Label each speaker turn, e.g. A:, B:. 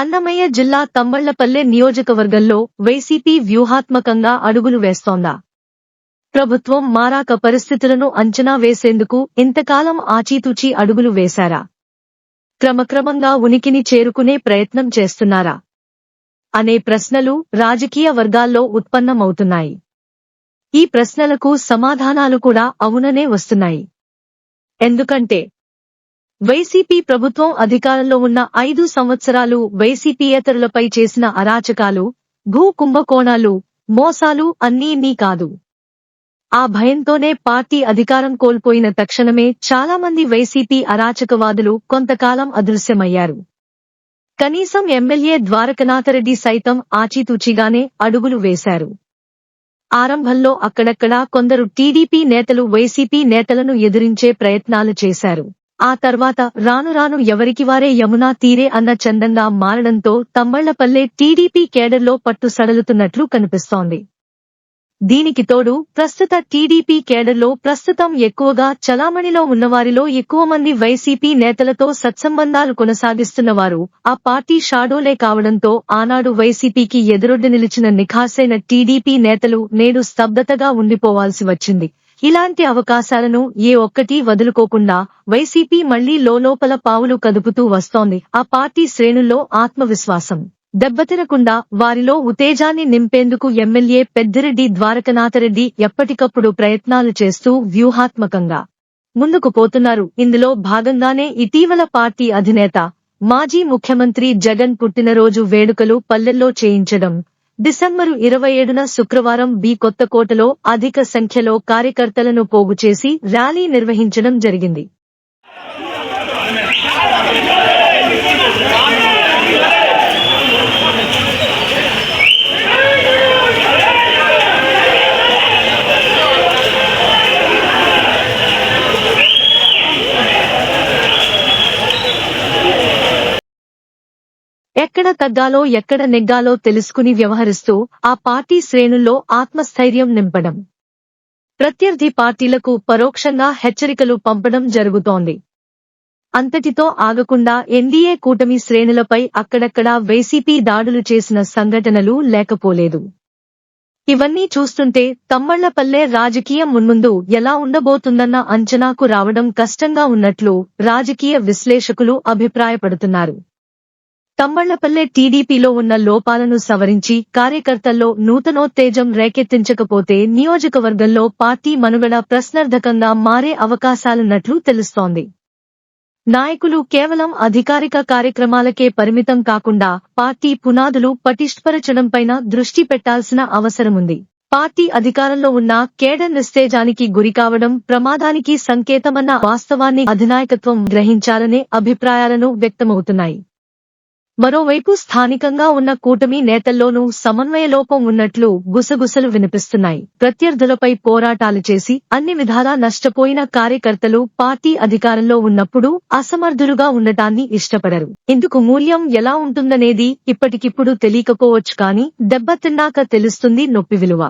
A: అన్నమయ్య జిల్లా తమ్మళ్ళపల్లె నియోజకవర్గంలో వైసీపీ వ్యూహాత్మకంగా అడుగులు వేస్తోందా? ప్రభుత్వం మారాక పరిస్థితులను అంచనా వేసేందుకు ఇంతకాలం ఆచితూచి అడుగులు వేశారా? క్రమక్రమంగా ఉనికిని చేరుకునే ప్రయత్నం చేస్తున్నారా? అనే ప్రశ్నలు రాజకీయ వర్గాల్లో ఉత్పన్నమవుతున్నాయి. ఈ ప్రశ్నలకు సమాధానాలు కూడా అవుననే వస్తున్నాయి. ఎందుకంటే వైసీపీ ప్రభుత్వం అధికారంలో ఉన్న ఐదు సంవత్సరాలు వైసీపీయేతరులపై చేసిన అరాచకాలు భూ కుంభకోణాలు మోసాలు అన్నీ నీ కాదు. ఆ భయంతోనే పార్టీ అధికారం కోల్పోయిన తక్షణమే చాలా మంది వైసీపీ అరాచకవాదులు కొంతకాలం అదృశ్యమయ్యారు. కనీసం ఎమ్మెల్యే ద్వారకనాథరెడ్డి సైతం ఆచితూచిగానే అడుగులు వేశారు. ఆరంభంలో అక్కడక్కడా కొందరు టీడీపీ నేతలు వైసీపీ నేతలను ఎదిరించే ప్రయత్నాలు చేశారు. ఆ తర్వాత రాను రాను ఎవరికి వారే యమునా తీరే అన్న చందంగా మారడంతో తమ్మళ్ళపల్లె టీడీపీ కేడర్లో పట్టు సడలుతున్నట్లు కనిపిస్తోంది. దీనికి తోడు ప్రస్తుత టీడీపీ కేడర్లో ప్రస్తుతం ఎక్కువగా చలామణిలో ఉన్నవారిలో ఎక్కువ మంది వైసీపీ నేతలతో సత్సంబంధాలు కొనసాగిస్తున్నవారు ఆ పార్టీ షాడోలే కావడంతో ఆనాడు వైసీపీకి ఎదురొడ్డు నిలిచిన నిఖాసైన టీడీపీ నేతలు నేడు స్తబ్దతగా ఉండిపోవాల్సి వచ్చింది. ఇలాంటి అవకాశాలను ఏ ఒక్కటి వదులుకోకుండా వైసీపీ మళ్ళీ లోలోపల పావులు కదుపుతూ వస్తోంది. ఆ పార్టీ శ్రేణుల్లో ఆత్మవిశ్వాసం దెబ్బతినకుండా వారిలో ఉతేజాన్ని నింపేందుకు ఎమ్మెల్యే పెద్దిరెడ్డి ద్వారకనాథరెడ్డి ఎప్పటికప్పుడు ప్రయత్నాలు చేస్తూ వ్యూహాత్మకంగా ముందుకు పోతున్నారు. ఇందులో భాగంగానే ఇటీవల పార్టీ అధినేత మాజీ ముఖ్యమంత్రి జగన్ పుట్టినరోజు వేడుకలు పల్లెల్లో చేయించడం డిసెంబరు ఇరవై ఏడున శుక్రవారం బి కొత్తకోటలో అధిక సంఖ్యలో కార్యకర్తలను పోగు చేసి ర్యాలీ నిర్వహించడం జరిగింది. ఎక్కడ తగ్గాలో ఎక్కడ నెగ్గాలో తెలుసుకుని వ్యవహరిస్తూ ఆ పార్టీ శ్రేణుల్లో ఆత్మస్థైర్యం నింపడం. ప్రత్యర్థి పార్టీలకు పరోక్షంగా హెచ్చరికలు పంపడం జరుగుతోంది. అంతటితో ఆగకుండా ఎన్డీఏ కూటమి శ్రేణులపై అక్కడక్కడా వైసీపీ దాడులు చేసిన సంఘటనలు లేకపోలేదు. ఇవన్నీ చూస్తుంటే తమ్మళ్ళపల్లె రాజకీయం మున్ముందు ఎలా ఉండబోతుందన్న అంచనాకు రావడం కష్టంగా ఉన్నట్లు రాజకీయ విశ్లేషకులు అభిప్రాయపడుతున్నారు. తమ్మళ్ళపల్లె టీడీపీలో ఉన్న లోపాలను సవరించి కార్యకర్తల్లో నూతనోత్తేజం రేకెత్తించకపోతే నియోజకవర్గంలో పార్టీ మనుగడ ప్రశ్నార్థకంగా మారే అవకాశాలున్నట్లు తెలుస్తోంది. నాయకులు కేవలం అధికారిక కార్యక్రమాలకే పరిమితం కాకుండా పార్టీ పునాదులు పటిష్ఠపరచడంపైన దృష్టి పెట్టాల్సిన అవసరముంది. పార్టీ అధికారంలో ఉన్న కేడర్ నిస్తేజానికి గురికావడం ప్రమాదానికి సంకేతమన్న వాస్తవాన్ని అధినాయకత్వం గ్రహించాలనే అభిప్రాయాలను వ్యక్తమవుతున్నాయి. మరోవైపు స్థానికంగా ఉన్న కూటమి నేతల్లోనూ సమన్వయ లోపం ఉన్నట్లు గుసగుసలు వినిపిస్తున్నాయి. ప్రత్యర్థులపై పోరాటాలు చేసి అన్ని విధాలా నష్టపోయిన కార్యకర్తలు పార్టీ అధికారంలో ఉన్నప్పుడు అసమర్థులుగా ఉండటాన్ని ఇష్టపడరు. ఇందుకు మూల్యం ఎలా ఉంటుందనేది ఇప్పటికిప్పుడు తెలియకపోవచ్చు కానీ దెబ్బతిన్నాక తెలుస్తుంది నొప్పి విలువ.